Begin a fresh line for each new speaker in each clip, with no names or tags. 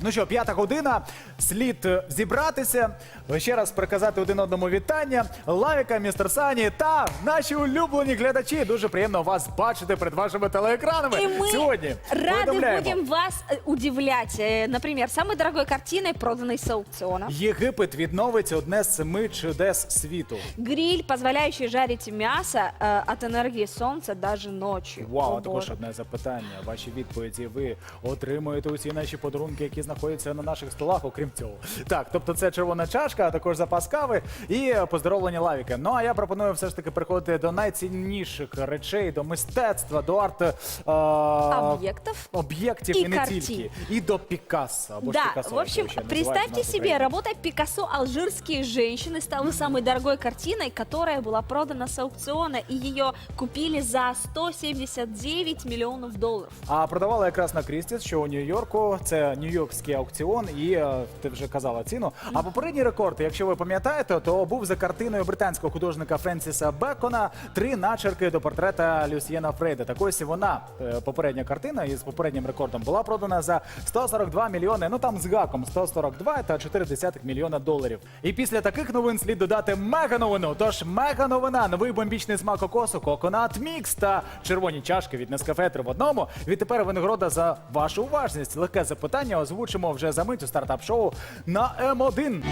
Ну що, п'ята година. Слід е, зібратися. Ще раз приказати один одному вітання. Лавіка, містер Сані та наші улюблені глядачі. Дуже приємно вас бачити перед вашими телеекранами.
И мы
Сьогодні
рады
повідомляємо.
будем вас э, удивлять. Э, Например, самой дорогой картиной, проданной с аукциона.
Єгипет відновить одне з семи чудес світу.
Гриль, позволяющий жарить мясо э, от энергии солнца даже ночью.
Вау,
О,
а також
боже.
одне запитання. Ваші відповіді ви отримуєте усі наші подарунки, які знаходяться на наших столах, окрім цього. Так, тобто це червона чашка, а також запас кави і е, поздоровлення лавіки. Ну а я пропоную все ж таки переходити до найцінніших речей, до мистецтва, до арт е,
Объектов.
об'єктів
І
і, не
картин.
тільки, і до Пікассо. Або ж
Да,
Пікассо,
в общем,
як його ще
представьте
називають в нас в
себе,
Україні.
работа Пикассо «Алжирские женщины» стала самой дорогой картиной, которая была продана с аукциона, и ее купили за 179 миллионов долларов.
А продавали якраз на Крістіс, що у Нью-Йорку це нью-йоркський аукціон, і е, ти вже казала ціну. А попередній рекорд, якщо ви пам'ятаєте, то був за картиною британського художника Френсіса Бекона три начерки до портрета Люсьєна Фрейда. Так ось вона, е, попередня картина із попереднім рекордом, була продана за 142 мільйони. Ну там з гаком 142 та 4 мільйона доларів. І після таких новин слід додати мега новину. Тож мега новина, новий бомбічний смак кокосу, коконат мікс та червоні чашки від Нескафе три в одному. Відтепер винагорода за вашу уважність. Легке запитання озвучимо вже за мить у стартап-шоу на М1.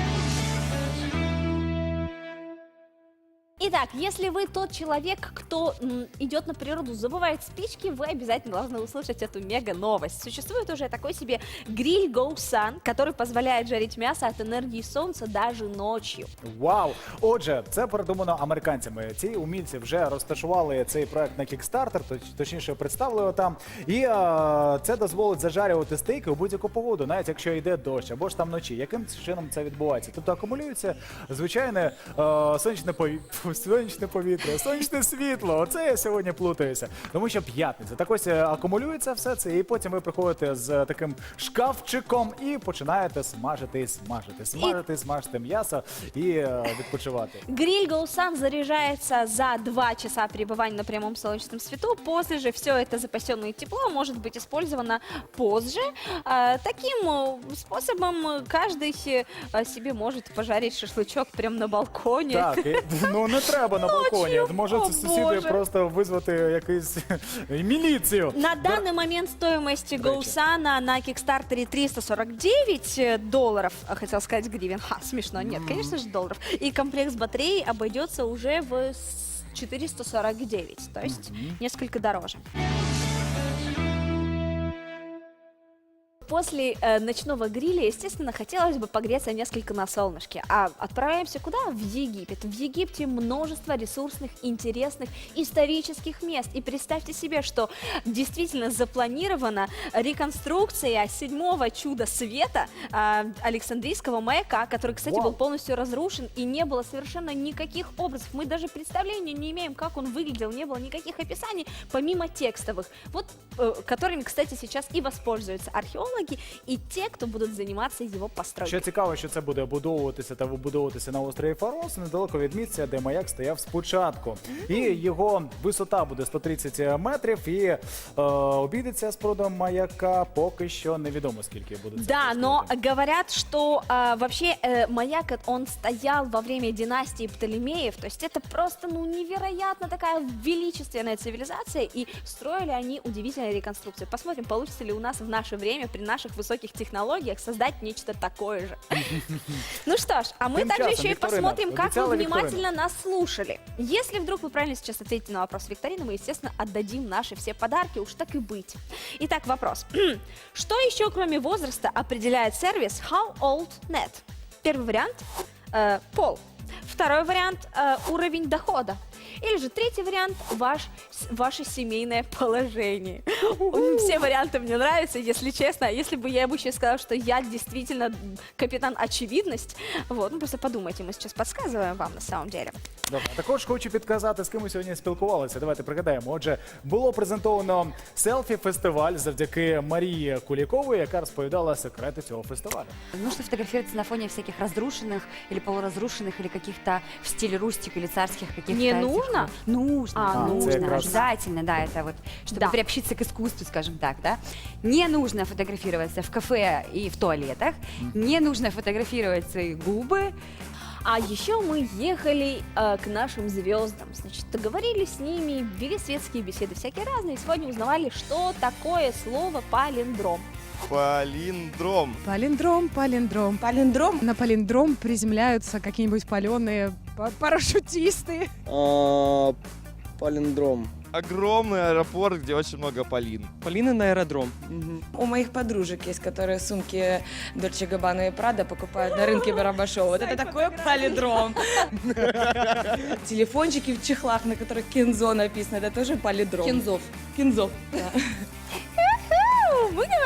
Итак, если вы тот человек, кто м, идет на природу, забывает спички, вы обязательно должны услышать эту мега-новость. Существует уже такой себе гриль Go Sun, который позволяет жарить мясо от энергии солнца даже ночью.
Вау! Отже, це придумано американцями. Ці умільці вже розташували цей проект на Kickstarter, точ- точніше представили його там. І е, це дозволить зажарювати стейки у будь-яку погоду, навіть якщо йде дощ або ж там вночі. Яким чином це відбувається? Тобто акумулюється звичайне е, сонячне повітря, сонячне повітря, сонячне світло. Оце я сьогодні плутаюся. Тому що п'ятниця. Так ось е, акумулюється все це, і потім ви приходите з таким шкафчиком і починаєте смажити, смажити, смажити, смажити м'ясо і е, відпочивати.
Гриль Go Sun заряжается за 2 часа пребывания на прямом солнечном свету. После же все это запасенное тепло может быть использовано позже. А, Таким э, способом э, каждый э, себе может пожарить шашлычок прямо на балконе.
Так, і, ну не треба на балконі.
Ночью?
Може,
О,
це сусіди
Боже.
просто визвати якусь міліцію.
На данный момент стоимость Гоусана на Кикстартере 349 долларов, а, хотел сказать гривен, ха, смешно, нет, конечно же долларов. И комплект с батареей обойдется уже в с- 449, то есть несколько дороже. После э, ночного гриля, естественно, хотелось бы погреться несколько на солнышке. А отправляемся куда? В Египет. В Египте множество ресурсных, интересных, исторических мест. И представьте себе, что действительно запланирована реконструкция седьмого чуда света а, Александрийского маяка, который, кстати,
Вау.
был полностью разрушен и не было совершенно никаких образов. Мы даже представления не имеем, как он выглядел, не было никаких описаний, помимо текстовых, вот э, которыми, кстати, сейчас и воспользуются археологи и те, кто будут заниматься его постройкой.
Що цікаво, що це буде будовуватися та вибудовуватися на острові Фарос, недалеко від місця, де маяк стояв спочатку. І його висота буде 130 метрів, і е, обійдеться з продом маяка поки що невідомо скільки буде. це
Да, но
коштувати.
говорят, что а, вообще э, маяк э, он стоял во время династии Птолемеев, то есть это просто ну невероятно такая величественная цивилизация, и строили они удивительные реконструкции. Посмотрим, получится ли у нас в наше время при наших высоких технологиях создать нечто такое же. Ну что ж, а мы также еще и посмотрим, как вы внимательно нас слушали. Если вдруг вы правильно сейчас ответите на вопрос викторины, мы, естественно, отдадим наши все подарки, уж так и быть. Итак, вопрос. Что еще, кроме возраста, определяет сервис How Old Net? Первый вариант э, – пол. Второй вариант э, – уровень дохода. Или же третий вариант – ваш, с- ваше семейное положение. Все варианты мне нравятся, если честно. Если бы я ему сейчас сказала, что я действительно капитан очевидность, вот, ну просто подумайте, мы сейчас подсказываем вам на самом деле.
Добре, також хочу підказати, з ким ми сьогодні спілкувалися. Давайте пригадаємо. Отже, було презентовано селфі-фестиваль завдяки Марії Кулікової, яка розповідала секрети цього фестивалю.
Нужно фотографироваться на фоне всяких разрушенных или полуразрушенных, или каких-то в стиле рустик или царских каких-то.
Не
этих,
нужно?
э, Нужно,
А,
ну,
нужно,
это как раз-
обязательно, да, это вот, чтобы
Да.
приобщиться к искусству, скажем так, да. Не нужно фотографироваться в кафе и в туалетах, не нужно фотографировать свои губы,
а еще мы ехали э, к нашим звездам. Значит, говорили с ними, вели светские беседы всякие разные. И сегодня узнавали, что такое слово палиндром.
Палиндром.
Палиндром, палиндром. Палиндром. На палиндром приземляются какие-нибудь паленые па- парашютисты.
А, Палиндром.
Огромный аэропорт, где очень много полин.
Полина на аэродром.
У моих подружек есть, которые сумки Дольче Габбана и Прада покупают на рынке Барабашова. Вот это такой палидром. Телефончики в чехлах, на которых Кензо написано, это тоже палидром. Кензов.
Ну, Мы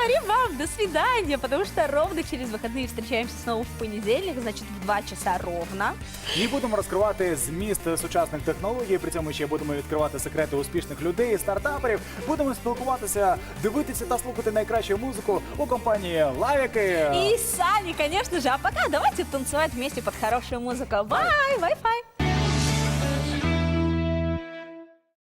говорим вам до свидания, потому что ровно через выходные встречаемся снова в понедельник, значит, в 2 часа ровно.
І будемо розкривати зміст сучасних технологій. При цьому ще будемо відкривати секрети успішних людей, стартаперів. Будемо спілкуватися, дивитися та слухати найкращу музику у компанії Лавіки.
И сами, конечно же. А пока давайте танцевать вместе под хорошую музыку. Бай, бай, бай.